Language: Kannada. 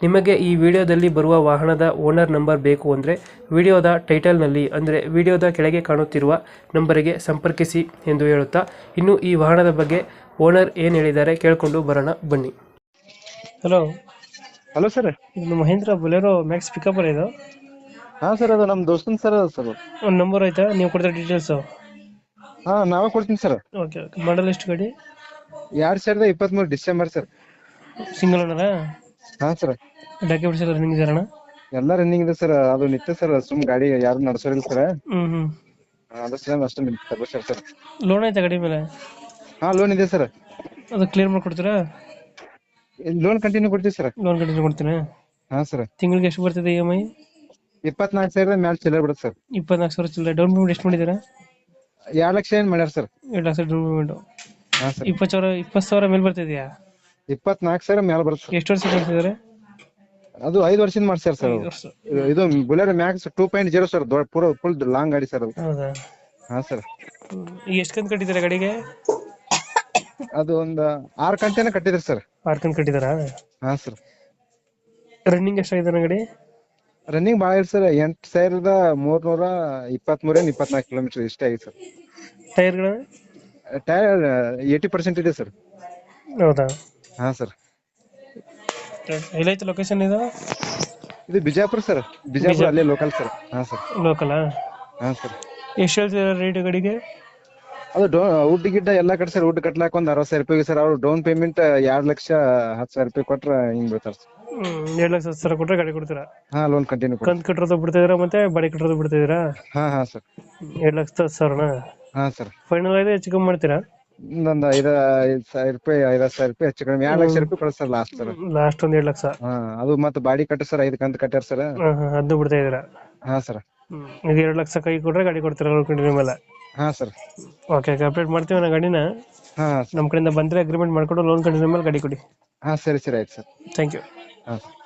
ನಿಮಗೆ ಈ ವಿಡಿಯೋದಲ್ಲಿ ಬರುವ ವಾಹನದ ಓನರ್ ನಂಬರ್ ಬೇಕು ಅಂದರೆ ವಿಡಿಯೋದ ಟೈಟಲ್ನಲ್ಲಿ ಅಂದರೆ ವಿಡಿಯೋದ ಕೆಳಗೆ ಕಾಣುತ್ತಿರುವ ನಂಬರಿಗೆ ಸಂಪರ್ಕಿಸಿ ಎಂದು ಹೇಳುತ್ತಾ ಇನ್ನು ಈ ವಾಹನದ ಬಗ್ಗೆ ಓನರ್ ಏನು ಹೇಳಿದ್ದಾರೆ ಕೇಳಿಕೊಂಡು ಬರೋಣ ಬನ್ನಿ. ಹಲೋ ಹಲೋ ಸರ್ ಇದು ಮಹೇಂದ್ರ ಬೊಲೆರೋ ಮ್ಯಾಕ್ಸ್ ಪಿಕಪ್ ಇದು? ಹಾ ಸರ್ ಅದು ನಮ್ಮ ದೋಸ್ತನ್ ಸರ್ ಸರ್ ಒಂದು ನಂಬರ್ ಆಯ್ತಾ ನೀವು ಕೊಡ್ತಾರೆ ಡೀಟೇಲ್ಸು ಹಾ ನಾವೇ ಕೊಡ್ತೀನಿ ಸರ್ ಓಕೆ ಓಕೆ ಮಾಡಲ್ ಎಷ್ಟು ಗಾಡಿ? ಎರಡ್ ಸಾವಿರದ ಇಪ್ಪತ್ಮೂರು ಡಿಸೆಂಬರ್ ಸರ್ ಸಿಂಗಲ್ ಓನರಾ ಹಾ ಸರ್ ಡಾಕ್ಯುಮೆಂಟ್ಸ್ ಎಲ್ಲ ರನ್ನಿಂಗ್ ಇದೆಯಣ್ಣ ಎಲ್ಲಾ ರನ್ನಿಂಗ್ ಇದೆ ಸರ್ ಅದು ನಿತ್ಯ ಸರ್ ಸುಮ್ ಗಾಡಿ ಯಾರು ನಡೆಸೋರಿಲ್ಲ ಸರ್ ಹ್ಮ್ ಹ್ಮ್. ಅದ್ರ ಸಲ ಅಷ್ಟೇ ಸರ್ ಸರ್ ಲೋನ್ ಐತೆ ಗಾಡಿ ಮೇಲೆ? ಹಾ ಲೋನ್ ಇದೆ ಸರ್ ಅದು ಕ್ಲಿಯರ್ ಮಾಡ್ಕೊಡ್ತೀರಾ? ಲೋನ್ ಕಂಟಿನ್ಯೂ ಕೊಡ್ತೀವಿ ಸರ್ ಲೋನ್ ಕಂಟಿನ್ಯೂ ಕೊಡ್ತೀನಿ ಹಾ ಸರ್ ತಿಂಗಳಿಗೆ ಎಷ್ಟು ಬರ್ತದೆ ಇ ಎಂ ಐ ಇಪ್ಪತ್ನಾಲ್ಕು ಸಾವಿರದ ಮೇಲೆ ಚಿಲ್ಲರ್ ಬಿಡುತ್ತೆ ಸರ್ ಇಪ್ಪತ್ನಾಲ್ಕು ಸಾವಿರ ಚಿಲ್ಲರೆ. ಡೌನ್ ಪೇಮೆಂಟ್ ಎಷ್ಟು ಮಾಡಿದ್ದೀರಾ? ಎರಡು ಲಕ್ಷ ಏನ್ ಮಾಡ್ಯಾರ ಸರ್ ಎರಡು ಲಕ್ಷ ಡೌನ್ ಪೇಮೆಂಟ್ ಹಾ ಸರ್ ಇಪ್ಪತ್ತು ಸಾವಿರ ಇಪ್ಪತ್ತು ಸಾವಿರ ಮೇಲೆ ಬರ್ತಿದ್ಯಾ? ಇಪ್ಪತ್ನಾಲ್ಕು ಸಾವಿರ ಮೇಲೆ ಬರುತ್ತೆ ಎಷ್ಟು ವರ್ಷ ಅದು ಐದು ವರ್ಷದಿಂದ ಮಾಡ್ಸ್ಯಾರ ಸರ್ ಐದು ವರ್ಷ. ಇದು Bolero Maxx two point zero sir ದೊಡ್ಡ ಪೂರ ಫುಲ್ ಲಾಂಗ್ ಗಾಡಿ ಸರ್ ಅದು. ಹೌದಾ? ಹಾ ಸರ್. ಹ್ಮ್. ಈಗ ಎಷ್ಟು ಕಂತು ಕಟ್ಟಿದ್ದೀರಾ ಗಾಡಿಗೆ? ಅದು ಒಂದ್ ಆರ್ ಕಂತೇನ ಕಟ್ಟಿದ್ರಿ ಸರ್. ಆರು ಕಂತು ಕಟ್ಟಿದಾರ ಹಾ ಸರ್. ರನ್ನಿಂಗ್ ಎಷ್ಟಾಗಿದೆ ಗಾಡಿ? ರನ್ನಿಂಗ್ ಭಾಳ ಇದೆ ಸರ್ ಎಂಟ್ ಸಾವಿರದ ಮೂರ್ನೂರ ಇಪ್ಪತ್ಮೂರೇನ್ ಇಪ್ಪತ್ನಾಲ್ಕು ಕಿಲೋಮೀಟರ್ ಇಷ್ಟೇ ಆಗಿದೆ ಸರ್. ಟೈರ್ಗಳು ಟೈರ್ ಏಯ್ಟಿ ಪರ್ಸೆಂಟ್ ಇದೆ ಸರ್. ಹೌದಾ? ಹಾ ಸರ್. ಎಲ್ಲೈತೆ ಲೊಕೇಶನ್ ಇದು? ಇದು ಬಿಜಾಪುರ ಸರ್. ಬಿಜಾಪುರ ಅಲ್ಲೇ ಲೋಕಲ್ ಸರ್. ಹಾ ಸರ್. ಲೋಕಲ್ ಹಾ ಸರ್. ಎಷ್ಟು ಸರ್ ರೇಟ್ ಗಡಿಗೆ? ಅದು ಡೋ ವುಡ್ ಗಿಡ್ಡ ಎಲ್ಲಾ ಕಡೆ ಸರ್. ಊಟ ಕಟ್ಲಾಕ ಒಂದು ಅರವತ್ತು ಸಾವಿರ ರೂಪಾಯಿ ಸರ್. ಅವ್ರು ಡೌನ್ ಪೇಮೆಂಟ್ ಎರಡ್ ಲಕ್ಷ ಹತ್ತು ಸಾವಿರ ರೂಪಾಯಿ ಕೊಟ್ರ ಹಿಂಗ್ ಬೀಳ್ತಾರೆ ಸರ್. ಎರಡು ಲಕ್ಷ ಹತ್ತು ಸಾವಿರ ಕೊಟ್ಟರೆ ಗಾಡಿ ಕೊಡ್ತೀರಾ? ಹಾ ಲೋನ್ ಕಂಟಿನ್ಯೂ ಕಂತ್ ಕಟ್ಟೋದು ಬಿಡ್ತಿದ್ದೀರಾ ಮತ್ತೆ ಬಾಡಿ ಕಟ್ಟೋದು ಬಿಡ್ತಿದ್ರ? ಹಾ ಹಾ ಸರ್. ಎರಡು ಲಕ್ಷ ಹತ್ತು ಸಾವಿರನಾ? ಹಾ ಸರ್. ಫೈನಲ್ ಆಗಿದೆ ಹೆಚ್ಚು ಕಮ್ಮಿ ಮಾಡ್ತೀರಾ? ಒಂದ್ ಐದ ಐದ್ ಸಾವಿರ ರೂಪಾಯಿ ಐದ ಸಾವಿರ ರೂಪಾಯಿ ಹೆಚ್ಚು ಕಡಿಮೆ. ಎರಡ್ ಲಕ್ಷ ರೂಪಾಯಿ ಕಳಿಸ್ತಾರ ಲಾಸ್ಟ್ ಸರ್ ಲಾಸ್ಟ್ ಒಂದ್ ಎರಡ್ ಲಕ್ಷ. ಹಾ ಅದು ಮತ್ತೆ ಬಾಡಿ ಕಟ್ಟ ಸರ್ ಐದ್ ಕಂತ ಕಟ್ಟಾರ ಸರ್. ಹಾ ಹಾ ಬಿಡ್ತಾ ಇದ್ದೀರಾ? ಹಾ ಸರ್. ಇದು ಎರಡ್ ಲಕ್ಷ ಕೈ ಕೊಟ್ರೆ ಗಾಡಿ ಕೊಡ್ತೀರಾ ಲೋನ್ ಕಂಟಿನ್ಯೂ ಮೇಲೆ? ಹಾ ಸರ್. ಓಕೆ ಅಪ್ಡೇಟ್ ಮಾಡ್ತೀವಿ ನಾ ಗಾಡಿನ. ಹಾ ನಮ್ಮ ಕಡೆಯಿಂದ ಬಂದ್ರೆ ಅಗ್ರಿಮೆಂಟ್ ಮಾಡ್ಕೊಂಡು ಲೋನ್ ಕಂಟಿನ್ಯೂ ಮೇಲೆ ಗಾಡಿ ಕೊಡಿ. ಹಾ ಸರಿ ಸರಿ ಆಯ್ತು ಸರ್. ಥ್ಯಾಂಕ್ ಯು ಹಾ ಸರ್.